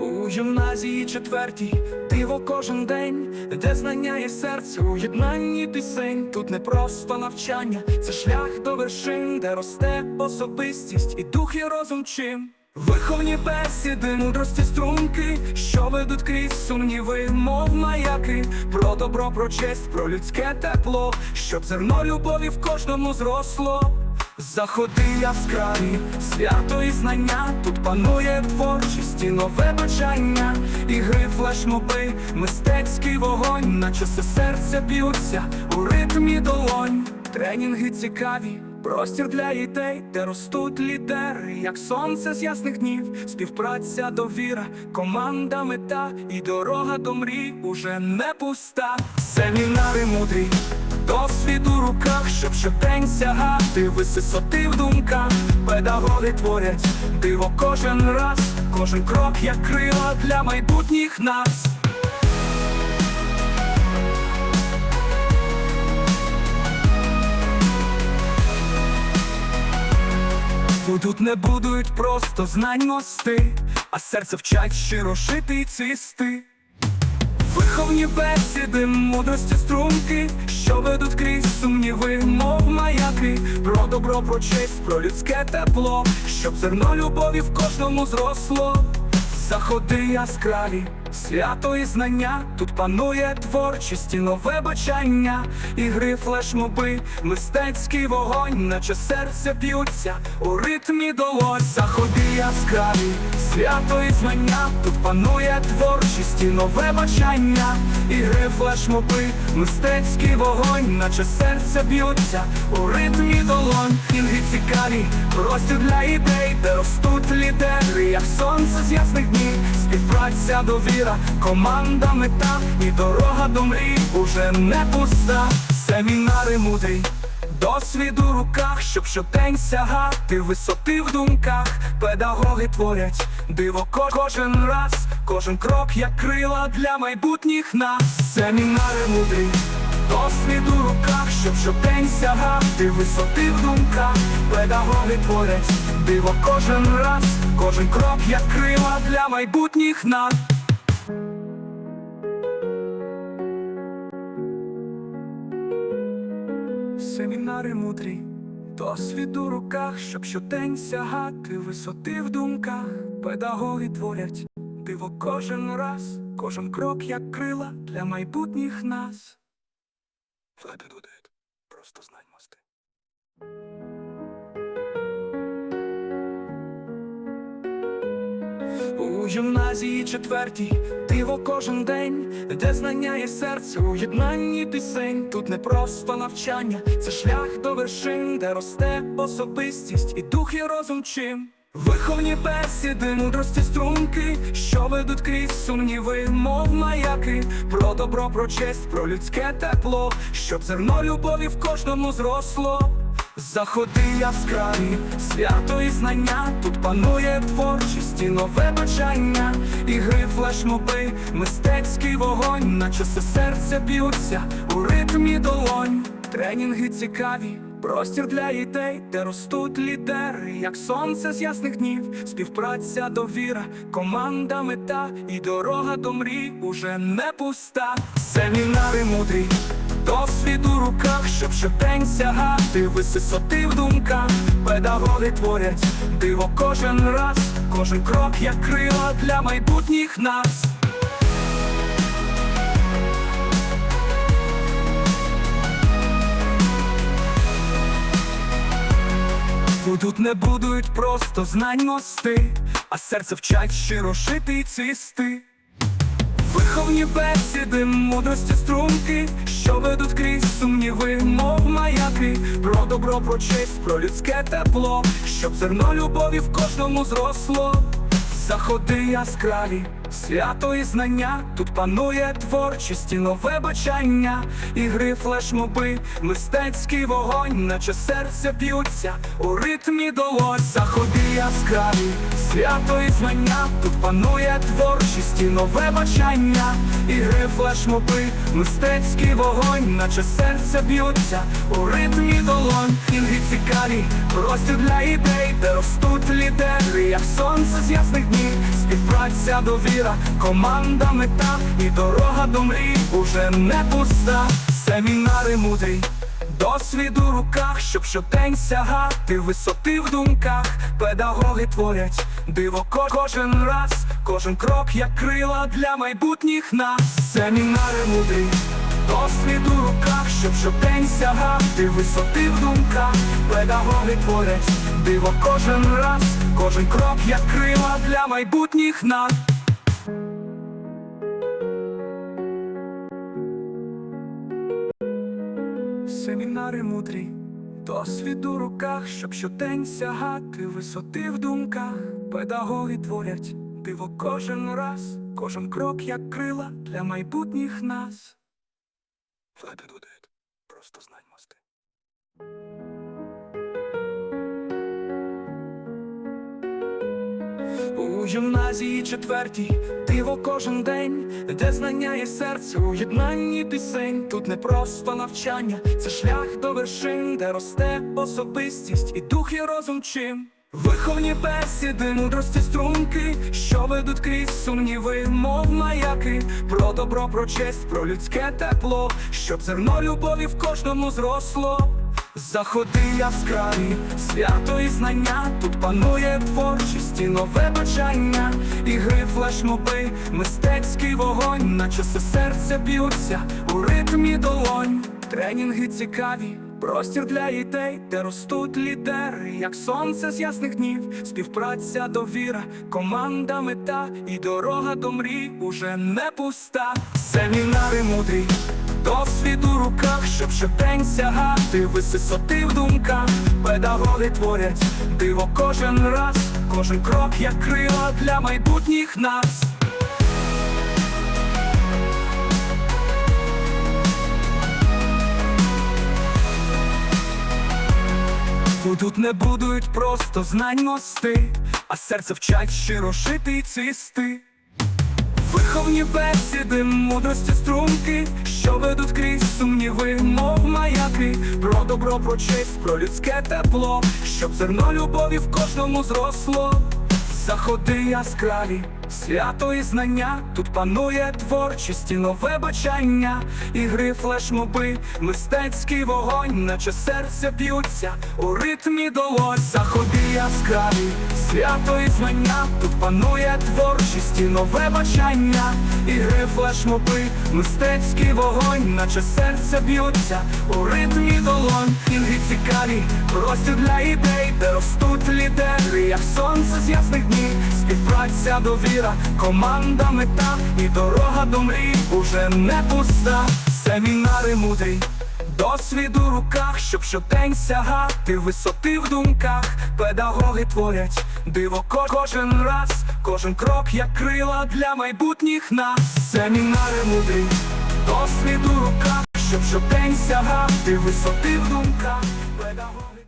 У гімназії четвертій диво кожен день, де знання є серце у єднанні пісень. Тут не просто навчання, це шлях до вершин, де росте особистість і дух і розум чим. Виховні бесіди, мудрості струнки, що ведуть крізь сумніви, мов маяки, про добро, про честь, про людське тепло, щоб зерно любові в кожному зросло. Заходи яскраві, свято і знання, тут панує творчість і нове бажання, ігри флешмоби, мистецький вогонь, наче все серця б'ються у ритмі долонь. Тренінги цікаві, простір для ідей, де ростуть лідери, як сонце з ясних днів, співпраця, довіра, команда, мета і дорога до мрій уже не пуста. Семінари мудрі. Досвід у руках, щоб щодень сягати висоти в думках, педагоги творять диво кожен раз, кожен крок як крила для майбутніх нас. Тут не будуть просто знань мости, а серце вчать щиро жити і цвісти. Виховні бесіди, мудрості струнки, що ведуть крізь сумніви, мов маяки, про добро, про честь, про людське тепло, щоб зерно любові в кожному зросло. Заходи яскраві, свято і знання, тут панує творчість і нове бачання, ігри флешмоби, мистецький вогонь, наче серця б'ються у ритмі долонь. Заходи яскраві, свято і знання, тут панує творчість і нове бачання, ігри флешмоби, мистецький вогонь, наче серця б'ються у ритмі долонь. Інги цікаві, простір для ідей, де ростуть лідери, як сонце з ясних днів, співпраця, довіра, команда, мета і дорога до мрій уже не пуста. Семінари мудрі. Досвід у руках, щоб щодень сягати висоти в думках, педагоги творять диво кожен раз, кожен крок як крила для майбутніх нас. Семінари мудрі, досвід у руках, щоб щодень сягати висоти в думках, педагоги творять диво кожен раз, кожен крок як крила для майбутніх нас. Семінари мудрі, досвід у руках, щоб щодень сягати висоти в думках, педагоги творять диво кожен раз, кожен крок як крила для майбутніх нас. Дудит, просто знань мости. У гімназії четвертій диво кожен день, де знання є серце у єднанні пісень. Тут не просто навчання, це шлях до вершин, де росте особистість і дух і розум чим. Виховні бесіди, мудрості струнки, що ведуть крізь сумніви, мов маяки, про добро, про честь, про людське тепло, щоб зерно любові в кожному зросло. Заходи яскраві, свято і знання, тут панує творчість і нове бажання, ігри флешмоби, мистецький вогонь, наче все серця б'ються у ритмі долонь. Тренінги цікаві, простір для ідей, де ростуть лідери, як сонце з ясних днів, співпраця, довіра, команда, мета і дорога до мрій уже не пуста. Семінари мудрі. Досвід у руках, щоб щодень сягати висоти в думках, педагоги творять диво кожен раз, кожен крок як крила для майбутніх нас. Тут не будуть просто знань мости, а серце вчать щиро жити і цвісти. Виховні бесіди, мудрості струнки, що ведуть крізь сумніви, мов маяки, про добро, про честь, про людське тепло, щоб зерно любові в кожному зросло. Заходи яскраві, свято і знання, тут панує творчість і нове бачання, ігри флешмоби, мистецький вогонь, наче серця б'ються у ритмі долонь. Заходи яскраві, свято і знання, тут панує творчість і нове бачання, ігри флешмоби, мистецький вогонь, наче серця б'ються у ритмі долонь. Інги цікаві, простір для ідей, де ростуть лідери, як сонце з ясних днів, довіра, команда, мета і дорога до мрій уже не пуста. Семінари мудрі, досвід у руках, щоб щодень сягати висоти в думках. Педагоги творять диво кожен раз, кожен крок як крила для майбутніх нас. Семінари мудрі. Досвід у руках, щоб щодень сягати висоти в думках, педагоги творять диво кожен раз, кожен крок як крила для майбутніх нас. Семінари мудрі, досвід у руках, щоб щодень сягати висоти в думках, педагоги творять диво кожен раз, кожен крок як крила для майбутніх нас. Дудит, просто знань мости. У гімназії четвертій диво кожен день, де знання і серце у єднанні пісень. Тут не просто навчання, це шлях до вершин, де росте особистість і дух і розум чим. Виховні бесіди, мудрості струнки, що ведуть крізь сумніви, мов маяки, про добро, про честь, про людське тепло, щоб зерно любові в кожному зросло. Заходи яскраві, свято і знання, тут панує творчість і нове бажання, ігри флешмоби, мистецький вогонь, наче все серце б'ються у ритмі долонь. Тренінги цікаві, простір для ідей, де ростуть лідери, як сонце з ясних днів, співпраця, довіра, команда, мета і дорога до мрій уже не пуста. Семінари мудрі. Досвід у руках, щоб щодень сягати висоти в думках, педагоги творять диво кожен раз, кожен крок як крила для майбутніх нас. Тут не будуть просто знань мости, а серце вчать щиро жити і цвісти. Виховні бесіди, мудрості струнки, що ведуть крізь сумніви, мов маяки, про добро, про честь, про людське тепло, щоб зерно любові в кожному зросло. Заходи яскраві, свято і знання, тут панує творчість і нове бачання, ігри флешмоби, мистецький вогонь, наче серце б'ються у ритмі долонь. Заходи яскраві, свято і знання, тут панує творчість і нове бачання, ігри флешмоби, мистецький вогонь, наче серце б'ються у ритмі долонь. Цікаві, простір для ідей, де ростуть лідери, як сонце з ясних днів, співпраця, довіра, команда, мета і дорога до мрій уже не пуста. Семінари мудрі. Досвід у руках, щоб щодень сягати висоти в думках, педагоги творять диво ко- кожен раз, кожен крок як крила для майбутніх нас. Семінари мудрі, досвід у руках, щоб щодень сягати висоти в думках, ወደ አሁን